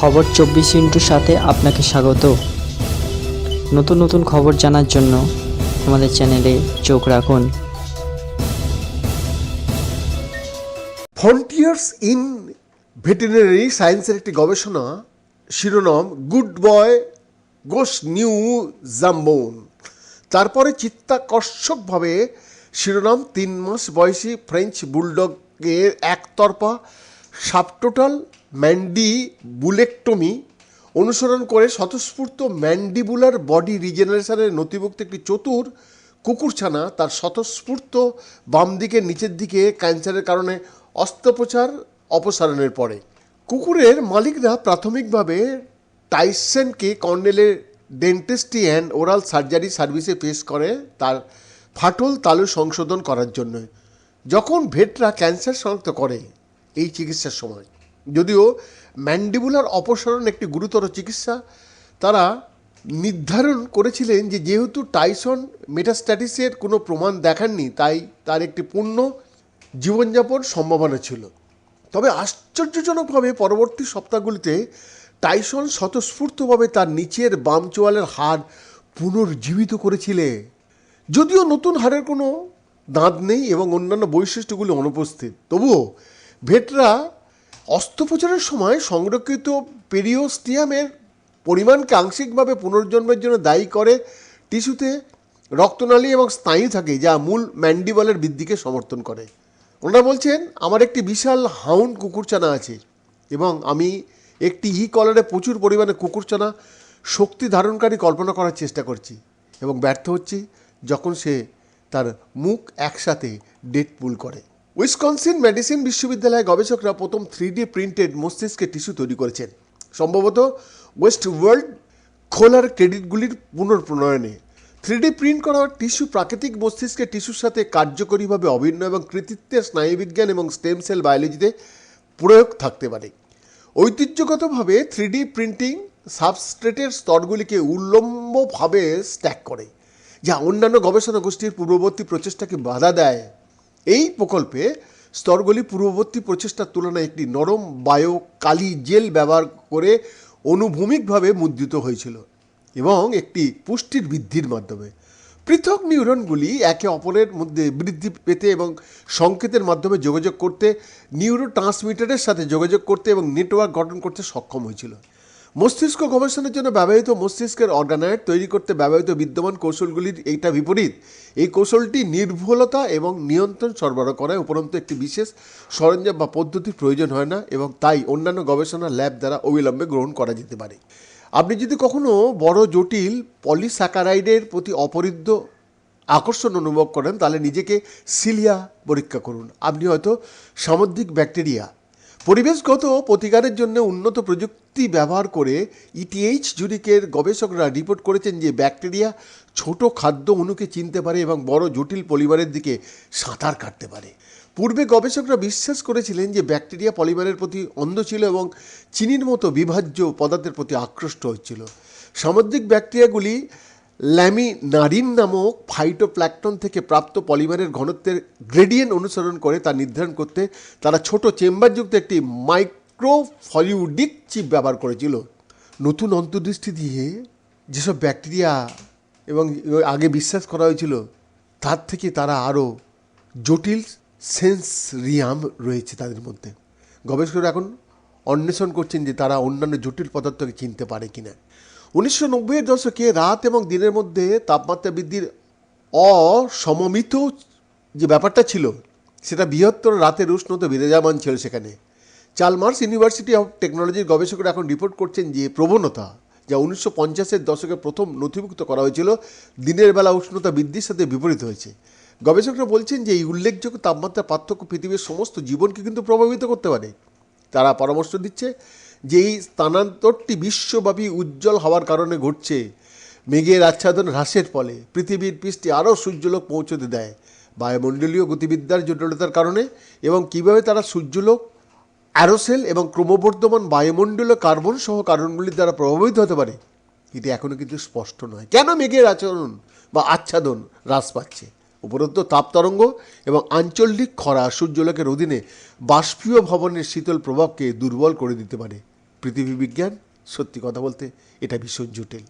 খবর চব্বিশ ইন্টুর সাথে আপনাকে স্বাগত। নতুন নতুন খবর জানার জন্য আমাদের চ্যানেলে চোখ রাখুন। ফ্রন্টিয়ার্স ইন ভেটেরিনারি সায়েন্সের একটি গবেষণা, শিরোনাম গুড বয় গোস নিউ জাম্বোন তারপরে চিত্তাকর্ষকভাবে শিরোনাম, তিন মাস বয়সী ফ্রেঞ্চ বুলডগের একতরফা সাবটোটাল ম্যান্ডি বুলেকটমি অনুসরণ করে স্বতঃস্ফূর্ত ম্যান্ডিবুলার বডি রিজেনারেশনের নথিভুক্ত একটি চতুর কুকুরছানা তার স্বতঃস্ফূর্ত বাম দিকের নিচের দিকে ক্যান্সারের কারণে অস্ত্রোপচার অপসারণের পরে। কুকুরের মালিকরা প্রাথমিকভাবে টাইসেনকে কর্নেলের ডেন্টিস্ট্রি অ্যান্ড ওরাল সার্জারি সার্ভিসে পেশ করে তার ফাটল তালু সংশোধন করার জন্য। যখন ভেটরা ক্যান্সার শনাক্ত করে এই চিকিৎসার সময়। যদিও ম্যান্ডিবুলার অপসারণ একটি গুরুতর চিকিৎসা, তারা নির্ধারণ করেছিলেন যে যেহেতু টাইসন মেটাস্ট্যাটিসের কোনো প্রমাণ দেখাননি, তাই তার একটি পূর্ণ জীবনযাপন সম্ভাবনা ছিল। তবে আশ্চর্যজনকভাবে পরবর্তী সপ্তাহগুলিতে টাইসন স্বতঃস্ফূর্তভাবে তার নিচের বাম চোয়ালের হাড় পুনর্জীবিত করেছিলে। যদিও নতুন হাড়ের কোনো দাঁত নেই এবং অন্যান্য বৈশিষ্ট্যগুলি অনুপস্থিত, তবুও ভেটরা অস্ত্রোপচারের সময় সংরক্ষিত পেরিওস্টিয়ামের পরিমাণকে আংশিকভাবে পুনর্জন্মের জন্য দায়ী করে টিস্যুতে রক্তনালী এবং স্নায়ু থাকে, যা মূল ম্যান্ডিবলের বৃদ্ধিকে সমর্থন করে। ওনারা বলছেন, আমার একটি বিশাল হাউন্ড কুকুরচানা আছে এবং আমি একটি ই কলারে প্রচুর পরিমাণে কুকুরচানা শক্তি ধারণকারী কল্পনা করার চেষ্টা করছি এবং ব্যর্থ হচ্ছি যখন সে তার মুখ একসাথে ডেট পুল করে। উইসকনসিন মেডিসিন বিশ্ববিদ্যালয়ের গবেষকরা প্রথম থ্রি ডি প্রিন্টেড মস্তিষ্কের টিস্যু তৈরি করেছেন। সম্ভবত ওয়েস্ট ওয়ার্ল্ড খোলার ক্রেডিটগুলির পুনর্প্রণয়নে। থ্রিডি প্রিন্ট করা টিস্যু প্রাকৃতিক মস্তিষ্কের টিস্যুর সাথে কার্যকরীভাবে অভিন্ন এবং কৃতিত্বের স্নায়ুবিজ্ঞান এবং স্টেম সেল বায়োলজিতে প্রয়োগ থাকতে পারে। ঐতিহ্যগতভাবে থ্রিডি প্রিন্টিং সাবস্ট্রেটের স্তরগুলিকে উল্লম্বভাবে স্ট্যাক করে, যা অন্যান্য গবেষণা গোষ্ঠীর পূর্ববর্তী প্রচেষ্টাকে বাধা দেয়। এই প্রকল্পে স্তরগুলি পূর্ববর্তী প্রচেষ্টার তুলনায় একটি নরম বায়ো কালি জেল ব্যবহার করে অনুভূমিকভাবে মুদ্রিত হয়েছিল এবং একটি পুষ্টির বৃদ্ধির মাধ্যমে। পৃথক নিউরনগুলি একে অপরের মধ্যে বৃদ্ধি পেতে এবং সংকেতের মাধ্যমে যোগাযোগ করতে নিউরো ট্রান্সমিটারের সাথে যোগাযোগ করতে এবং নেটওয়ার্ক গঠন করতে সক্ষম হয়েছিল। মস্তিষ্ক গবেষণার জন্য ব্যবহৃত মস্তিষ্কের অর্গানাইট তৈরি করতে ব্যবহৃত বিদ্যমান কৌশলগুলির এইটা বিপরীত। এই কৌশলটি নির্ভুলতা এবং নিয়ন্ত্রণ সরবরাহ করায় উপরন্তু একটি বিশেষ সরঞ্জাম বা পদ্ধতির প্রয়োজন হয় না এবং তাই অন্যান্য গবেষণা ল্যাব দ্বারা অবিলম্বে গ্রহণ করা যেতে পারে। আপনি যদি কখনো বড় জটিল পলিস্যাকারাইডের প্রতি অপরিদ্ধ আকর্ষণ অনুভব করেন, তাহলে নিজেকে সিলিয়া পরীক্ষা করুন। আপনি হয়তো সামুদ্রিক ব্যাকটেরিয়া। পরিবেশগত প্রতিকারের জন্য উন্নত প্রযুক্তি ব্যবহার করে ইটিএইচ জুরিকের গবেষকরা রিপোর্ট করেছেন যে ব্যাকটেরিয়া ছোট খাদ্য অণুকে চিনতে পারে এবং বড় জটিল পলিমারের দিকে সাঁতার কাটতে পারে। পূর্বে গবেষকরা বিশ্বাস করেছিলেন যে ব্যাকটেরিয়া পলিমারের প্রতি অন্ধ ছিল এবং চিনির মতো বিভাজ্য পদার্থের প্রতি আকৃষ্ট হচ্ছিল। সামুদ্রিক ব্যাকটেরিয়াগুলি ল্যামিনারিন নামক ফাইটোপ্ল্যাকটন থেকে প্রাপ্ত পলিমারের ঘনত্বের গ্রেডিয়েন্ট অনুসরণ করে তা নির্ধারণ করতে তারা ছোট চেম্বারযুক্ত একটি মাইক্রোফলিউডিক চিপ ব্যবহার করেছিল। নতুন অন্তর্দৃষ্টি দিয়ে যেসব ব্যাকটেরিয়া এবং আগে বিশ্বাস করা হয়েছিল, তার থেকে তারা আরও জটিল সেন্সরিয়াম রয়েছে তাদের মধ্যে। গবেষকরা এখন অন্বেষণ করছেন যে তারা অন্যান্য জটিল পদার্থকে চিনতে পারে কিনা। উনিশশো নব্বইয়ের দশকে রাত এবং দিনের মধ্যে তাপমাত্রা বৃদ্ধির অসমমিত যে ব্যাপারটা ছিল, সেটা বৃহত্তর রাতের উষ্ণতা বিরাজমান ছিল সেখানে। চালমার্স ইউনিভার্সিটি অফ টেকনোলজির গবেষকরা এখন রিপোর্ট করছেন যে প্রবণতা যা উনিশশো পঞ্চাশের দশকে প্রথম নথিভুক্ত করা হয়েছিল, দিনের বেলা উষ্ণতা বৃদ্ধির সাথে বিপরীত হয়েছে। গবেষকরা বলছেন যে এই উল্লেখযোগ্য তাপমাত্রা পার্থক্য পৃথিবীর সমস্ত জীবনকে কিন্তু প্রভাবিত করতে পারে। তারা পরামর্শ দিচ্ছে যে এই স্থানান্তরটি বিশ্বব্যাপী উজ্জ্বল হওয়ার কারণে ঘটছে। মেঘের আচ্ছাদন হ্রাসের ফলে পৃথিবীর পৃষ্ঠে আরও সূর্যলোক পৌঁছতে দেয়। বায়ুমণ্ডলীয় গতিবিদ্যার জটিলতার কারণে এবং কীভাবে তারা সূর্যলোক অ্যারোসেল এবং ক্রমবর্ধমান বায়ুমণ্ডলীয় কার্বন সহ কারণগুলির দ্বারা প্রভাবিত হতে পারে। এটি এখনও কিন্তু স্পষ্ট নয়। কেন মেঘের আচরণ বা আচ্ছাদন হ্রাস পাচ্ছে? উপরন্তু তাপতরঙ্গ এবং আঞ্চলিক খরা সূর্যলোকের অধীনে বাষ্পীয় ভবনের শীতল প্রভাবকে দুর্বল করে দিতে পারে। পৃথিবী বিজ্ঞান সত্যি কথা বলতে এটা ভীষণ জটিল।